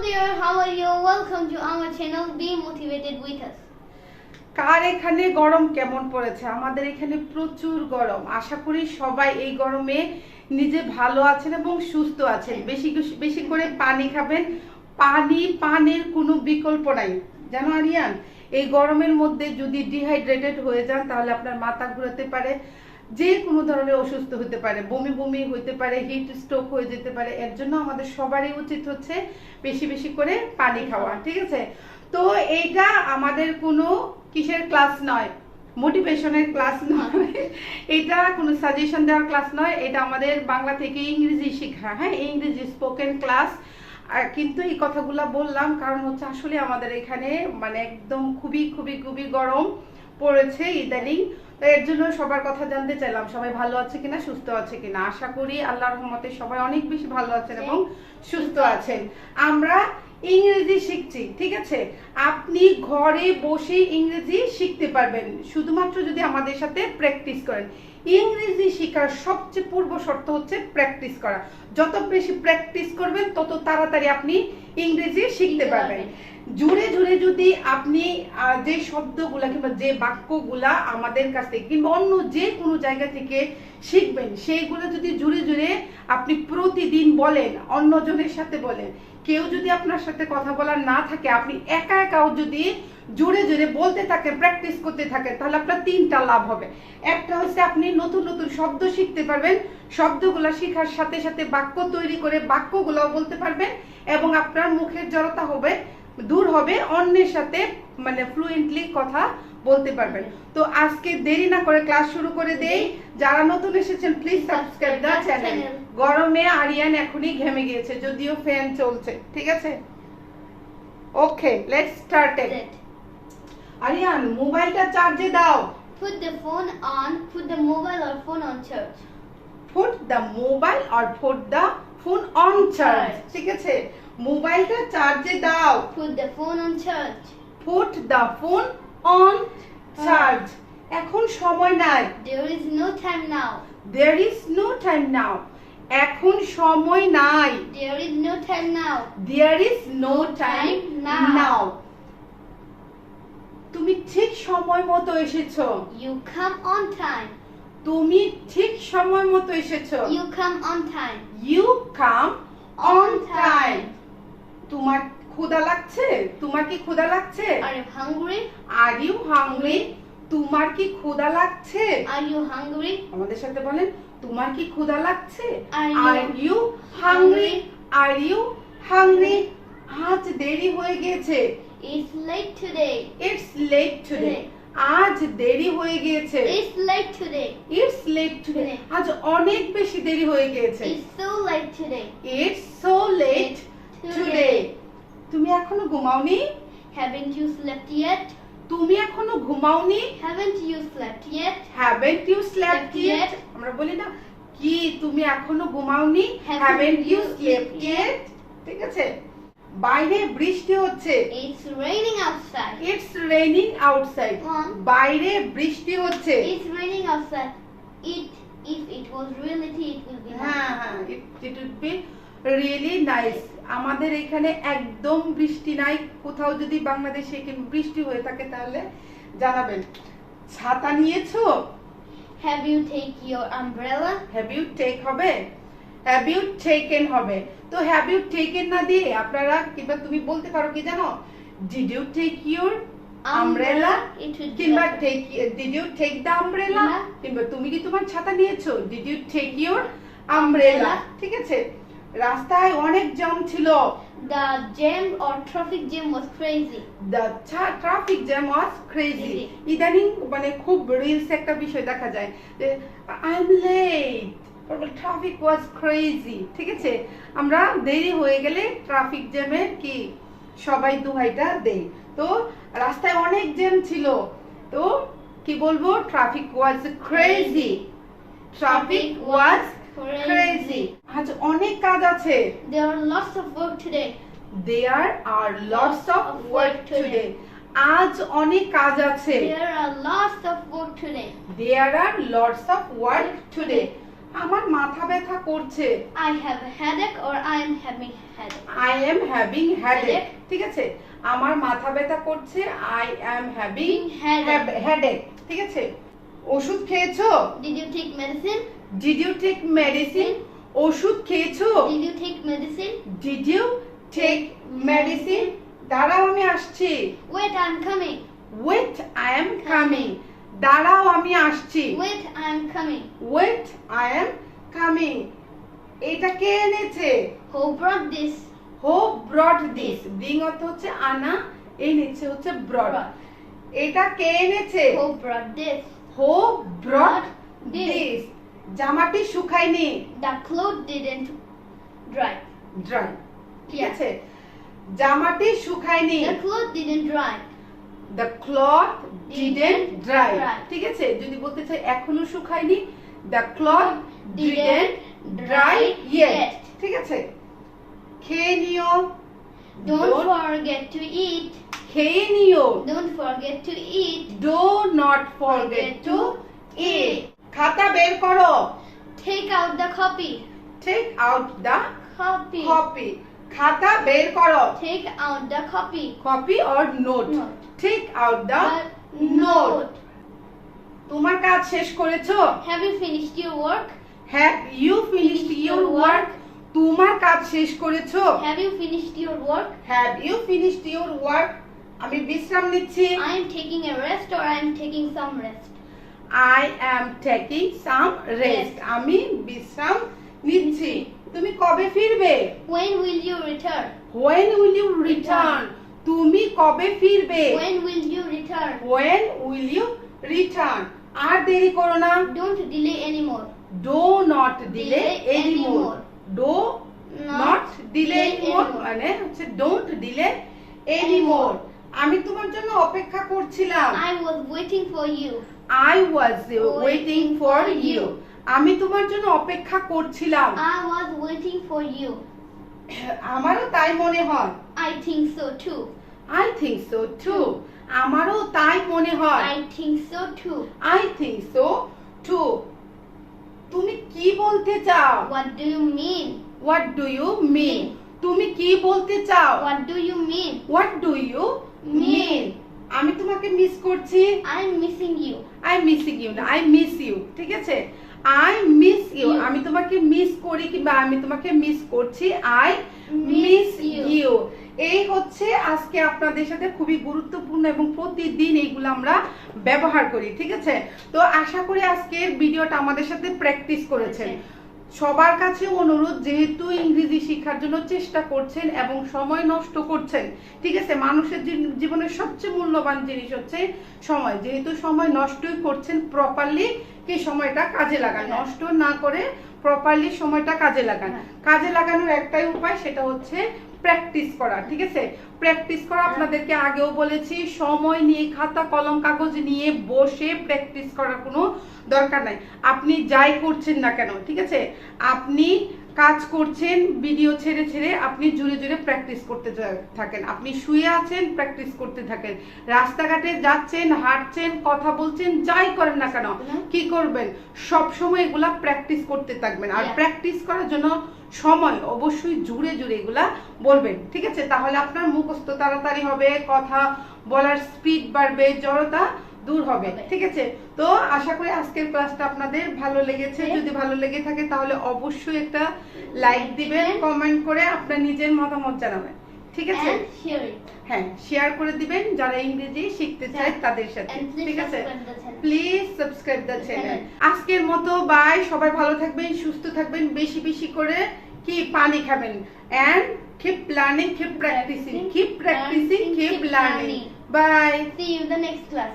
there, how are you? Welcome to our channel. Be motivated with us. কার এখানে গরম কেমন পড়েছে আমাদের এখানে প্রচুর গরম আশা করি সবাই এই গরমে নিজে ভালো আছেন এবং সুস্থ আছেন বেশি বেশি করে পানি খাবেন পানি পানের কোনো বিকল্প নাই জানো আরিয়ান এই গরমের মধ্যে যদি ডিহাইড্রেটেড হয়ে যান তাহলে আপনার মাথা ঘুরাতে পারে যে কোনো ধরনের অসুস্থ হতে পারে, বমি বমি হতে পারে হিট স্ট্রোক হয়ে যেতে পারে, এর জন্য আমাদের সবারই উচিত হচ্ছে বেশি বেশি করে পানি খাওয়া, ঠিক আছে? তো এইটা আমাদের কোনো কিসের ক্লাস নয় মোটিভেশনের ক্লাস নয়, এটা কোনো সাজেশন দেওয়ার ক্লাস নয়, এটা আমাদের বাংলা থেকে ইংরেজি শেখা হ্যাঁ? ইংরেজি স্পোকেন ক্লাস কিন্তু এই কথাগুলো বললাম কারণ হচ্ছে আসলে আমাদের এখানে মানে একদম খুবই খুবই খুবই গরম পড়েছে ইদানিং। তো এর জন্য সবার কথা জানতে চাইলাম সবাই ভালো আছে কিনা সুস্থ আছে কিনা? আশা করি আল্লাহর রহমতে সবাই অনেক বেশি ভালো আছেন এবং সুস্থ আছেন। আমরা ইংরেজি শিখছি ঠিক আছে? আপনি ঘরে বসে ইংরেজি শিখতে পারবেন শুধুমাত্র যদি আমাদের সাথে প্র্যাকটিস করেন। ইংরেজি শেখার সবচেয়ে পূর্ব শর্ত হচ্ছে প্র্যাকটিস করা। যত বেশি প্র্যাকটিস করবেন তত তাড়াতাড়ি আপনি ইংরেজি শিখতে পারবেন। জুড়ে জুড়ে যদি আপনি যে শব্দগুলা কিংবা যে বাক্যগুলা আমাদের কাছ থেকে কিংবা অন্য যে কোনো জায়গা থেকে শিখবেন। সেইগুলো যদি জুড়ে জুড়ে আপনি প্রতিদিন বলেন, অন্যজনের সাথে বলেন, কেউ যদি আপনার সাথে কথা বলার না থাকে, আপনি একা একাও যদি জুড়ে জুড়ে বলতে থাকেন প্র্যাকটিস করতে থাকেন, তাহলে আপনার তিনটা লাভ হবে। একটা হচ্ছে আপনি নতুন নতুন শব্দ শিখতে পারবেন, শব্দগুলো শেখার সাথে সাথে বাক্য তৈরি করে বাক্যগুলো বলতে পারবেন এবং আপনার মুখের জড়তা হবে, দূর হবে, অন্যের সাথে মানে ফ্লুয়েন্টলি কথা বলতে পারবেন। তো আজকে দেরি না করে ক্লাস শুরু করে দেই। যারা নতুন এসেছেন প্লিজ সাবস্ক্রাইব দা চ্যানেল গরমে আরিয়ান এখনই ঘেমে গিয়েছে যদিও ফ্যান চলছে ঠিক আছে? Okay let's start That. Aryan মোবাইলটা চার্জে দাও। Put the phone on, put the mobile or phone on charge. Put the mobile or put the phone on charge Charge. ঠিক আছে? মোবাইলটা চার্জে দাও। Put the phone on charge. Put the phone on charge এখন সময় নাই There is no time now. there is no time now এখন সময় নাই There is no time now. There is no time Now. তুমি ঠিক সময় মতো এসেছ You come on time. তুমি ঠিক সময় মতো এসেছ You come on time. you come On time. তোমার ক্ষুধা লাগছে? তোমার কি ক্ষুধা লাগছে? Are you are you hungry তোমার কি ক্ষুধা লাগছে? Are you hungry? আমাদের সাথে বলেন তোমার কি ক্ষুধা লাগছে? Are you hungry are you hungry আজ দেরি হয়ে গেছে। It's late today. It's late today আজ দেরি হয়ে গিয়েছে It's late today. It's late today আজ অনেক বেশি দেরি হয়ে গিয়েছে It's so late today. It's so late today এখনও ঘুমাওনি Haven't you slept yet? তুমি এখনও ঘুমাওনি Haven't you slept yet? You slept Slept yet? আমরা বলি না কি তুমি এখনও ঘুমাওনি Haven't you slept ইয়েট ঠিক আছে বাইরে বৃষ্টি হচ্ছে It's raining outside. It's raining outside Mom. বাইরে বৃষ্টি হচ্ছে It's raining outside. It, if it was reality, it will be হ্যাঁ. হ্যাঁ it would be really nice আমাদের এখানে একদম বৃষ্টি নাই। কোথাও যদি বাংলাদেশে কিংবা বৃষ্টি হয়ে থাকে তাহলে জানাবেন। ছাতা নিয়েছো? Have you take your umbrella? Have you take হবে? হ্যাভ ইউ টেকেন হবে। তো হ্যাভ ইউ টেকেন না দিয়ে আপনারা কিংবা তুমি বলতে পারো কি জানো? Did you take your umbrella কিংবা. Take did you take the umbrella. কিংবা তুমি কি তোমার ছাতা নিয়েছো? Did you take your umbrella ঠিক আছে? রাস্তায় অনেক জ্যাম ছিল। The jam or traffic jam was crazy. Traffic jam was crazy Crazy. ইদানিং মানে খুব রিলস একটা বিষয় দেখা যায় যে I am late traffic was crazy ঠিক আছে? আমরা দেরি হয়ে গেলে ট্রাফিক জ্যামের কি সবাই দুহাইটা দেই। তো রাস্তায় অনেক জ্যাম ছিল। তো কি বলব? Traffic was crazy traffic was আজ অনেক কাজ আছে। There are lots of work today. There are lots of work today আজ অনেক কাজ আছে। There are lots of work today. There are lots of work today আমার মাথা ব্যথা করছে। I have a headache or I am having headache. Am having headache Headache. ঠিক আছে? আমার মাথা ব্যথা করছে I am having Headache. Headache ঠিক আছে? ওষুধ খেয়েছো? Did you take medicine? Did you take medicine ওষুধ খেয়েছো Did you take medicine? Did you take medicine দাঁড়াও আমি আসছি Wait, I'm coming. Wait I am coming দাঁড়াও আমি আসছি Wait, I'm coming. Wait I am coming এটা কে এনেছে Who brought this? Who brought this bring অর্থ হচ্ছে আনা এই নিচে হচ্ছে ব্রড Brought. এটা কে এনেছে Who brought this? Who brought This. This জামাটি শুকায়নি। The cloth didn't dry dry ঠিক আছে? জামাটি শুকায়নি। The cloth didn't dry the cloth didn't dry ঠিক আছে? যদি বলতে চাই এখনও শুকায়নি the cloth didn't dry yet ঠিক আছে? খেয়ে নিও। ডোন্ট ফরগেট টু ইট খেয়ে নিও। Don't forget to eat do not forget to eat বের করো Take out the copy. Take out the Copy. Copy খাতা বের করো Take out the copy. Copy or note Note. Take out The note note. তোমার কাজ শেষ করেছ Have you finished your work? Have you finished your work তোমার কাজ শেষ করেছ Have you finished your work? Have you finished your work আমি বিশ্রাম নিচ্ছি I am taking a rest or I am taking some rest. I am taking some rest আমি বিশ্রাম নিচ্ছি। তুমি কবে ফিরবে? When will you return? When will you return তুমি কবে ফিরবে? When will you return? When will you return আর দেরি করো না। Don't delay anymore. Not delay Delay anymore. Not delay delay anymore. মানে হচ্ছে ডোন্ট ডিলে এনিমোর আমি তোমার জন্য অপেক্ষা করছিলাম। I was waiting for you. I was waiting for you আমি তোমার জন্য অপেক্ষা করছিলাম। I was waiting for you. আমারও তাই মনে হয়। I think so too. I think so too আমারও তাই মনে হয়। I think so too. I think so too তুমি কি বলতে চাও? What do you mean? What do you mean তুমি কি বলতে চাও? What do you mean? What do you মিন আমি তোমাকে মিস করছি। I'm missing you. I am missing you না আই মিস ইউ ঠিক আছে? আই মিস ইউ আমি তোমাকে মিস করি কিংবা আমি তোমাকে মিস করছি আই মিস ইউ এই হচ্ছে আজকে আপনাদের সাথে খুবই গুরুত্বপূর্ণ এবং প্রতিদিন এইগুলো আমরা ব্যবহার করি ঠিক আছে? তো আশা করি আজকের ভিডিওটা আমাদের সাথে প্র্যাকটিস করেছেন। সবার কাছে অনুরোধ যেহেতু ইংরেজি শিক্ষার জন্য চেষ্টা করছেন এবং সময় নষ্ট করছেন ঠিক আছে? মানুষের জীব- জীবনের সবচেয়ে মূল্যবান জিনিস হচ্ছে সময়। যেহেতু সময় নষ্টই করছেন প্রপারলি কি সময়টা কাজে লাগান? হ্যাঁ। নষ্ট না করে প্রপারলি সময়টা কাজে লাগান হ্যাঁ। কাজে লাগানোর একটাই উপায় সেটা হচ্ছে প্র্যাকটিস করা ঠিক আছে প্র্যাকটিস করা হ্যাঁ। আপনাদেরকে আগেও বলেছি সময় নিয়ে খাতা কলম কাগজ নিয়ে বসে প্র্যাকটিস করার কোনো দরকার নাই আপনি যাই করছেন না কেন ঠিক আছে আপনি কাজ করছেন ভিডিও ছেড়ে ছেড়ে আপনি জুড়ে জুড়ে প্র্যাকটিস করতে থাকেন। আপনি শুয়ে আছেন প্র্যাকটিস করতে থাকেন। রাস্তাঘাটে যাচ্ছেন হাঁটছেন কথা বলছেন যাই করেন না কেন কি করবেন? সব সময় এগুলা প্র্যাকটিস করতে থাকবেন। আর প্র্যাকটিস করার জন্য সময় অবশ্যই জুড়ে জুড়ে এগুলা বলবেন। ঠিক আছে? তাহলে আপনার মুখস্থ তাড়াতাড়ি হবে কথা বলার স্পিড বাড়বে জড়তা দূর হবে। ঠিক আছে তো আশা করি আজকের ক্লাসটা আপনাদের ভালো লেগেছে হ্যাঁ। যদি ভালো লেগে থাকে তাহলে অবশ্যই একটা লাইক দিবেন। কমেন্ট করে আপনার নিজের মতামত জানাবেন ঠিক আছে share it. হ্যাঁ শেয়ার করে দিবেন যারা ইংরেজি শিখতে চায় হ্যাঁ। তাদের সাথে ঠিক আছে. প্লিজ সাবস্ক্রাইব দ্য চ্যানেল আজকের মতো বাই সবাই ভালো থাকবেন সুস্থ থাকবেন বেশি বেশি করে কি পানি খাবেন and keep learning keep practising keep practising keep keep learning. Bye See you in the next class.